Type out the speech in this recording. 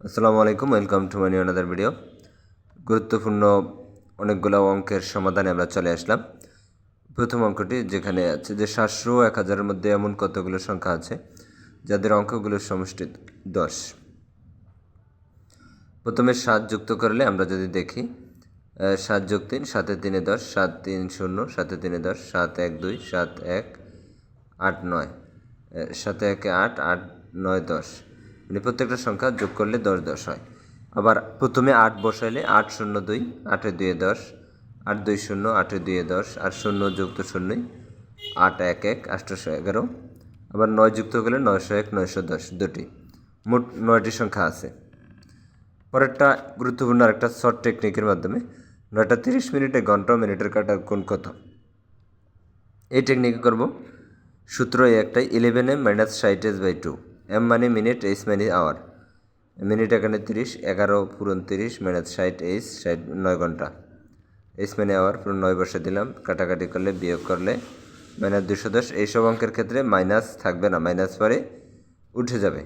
আসসালামু আলাইকুম welcome to money another video গুরুত্বপূর্ণ অনেকগুলো অঙ্কের সমাধানে আমরা চলে আসলাম। প্রথম অঙ্কটি যেখানে আছে যে সাতশো এক হাজারের মধ্যে এমন কতগুলো সংখ্যা আছে, যাদের অঙ্কগুলোর সমষ্টি দশ। প্রথমে সাত যুক্ত করলে আমরা যদি দেখি সাত যোগ তিন, সাতে তিনে দশ, সাত তিন শূন্য, সাতে তিনে দশ, সাত এক দুই, সাত এক আট নয়। সাতে একে আট আট নয় দশ। মানে প্রত্যেকটা সংখ্যা যোগ করলে দশ দশ হয়। আবার প্রথমে আট বসাইলে আট শূন্য দুই, আটে দুয়ে দশ, আট দুই শূন্য, আটে দুয়ে দশ, আর শূন্য যুক্ত শূন্যই আট এক এক আটশোশো এগারো। আবার নয় যুক্ত করলে নয়শো এক, নয়শো দশ দুটি। মোট নয়টি সংখ্যা আছে। পরেরটা গুরুত্বপূর্ণ আরেকটা শর্ট টেকনিকের মাধ্যমে। নয়টা তিরিশ মিনিটে ঘণ্টা মিনিটের কাটার কোন কত? এই টেকনিকে করব। সূত্র একটাই eleven M minus S by two M মানে মিনিট এইচ মানে আওয়ার মিনিট এখানে তিরিশ, এগারো পুরন তিরিশ মাইনাস ষাট এইচ ষাট, নয় ঘণ্টা। এইচ মানে আওয়ার পুরো নয় বসে দিলাম, কাটাকাটি করলে, বিয়োগ করলে মাইনাস দুশো দশ, এইসব অঙ্কের ক্ষেত্রে মাইনাস থাকবে না মাইনাস পরে উঠে যাবে।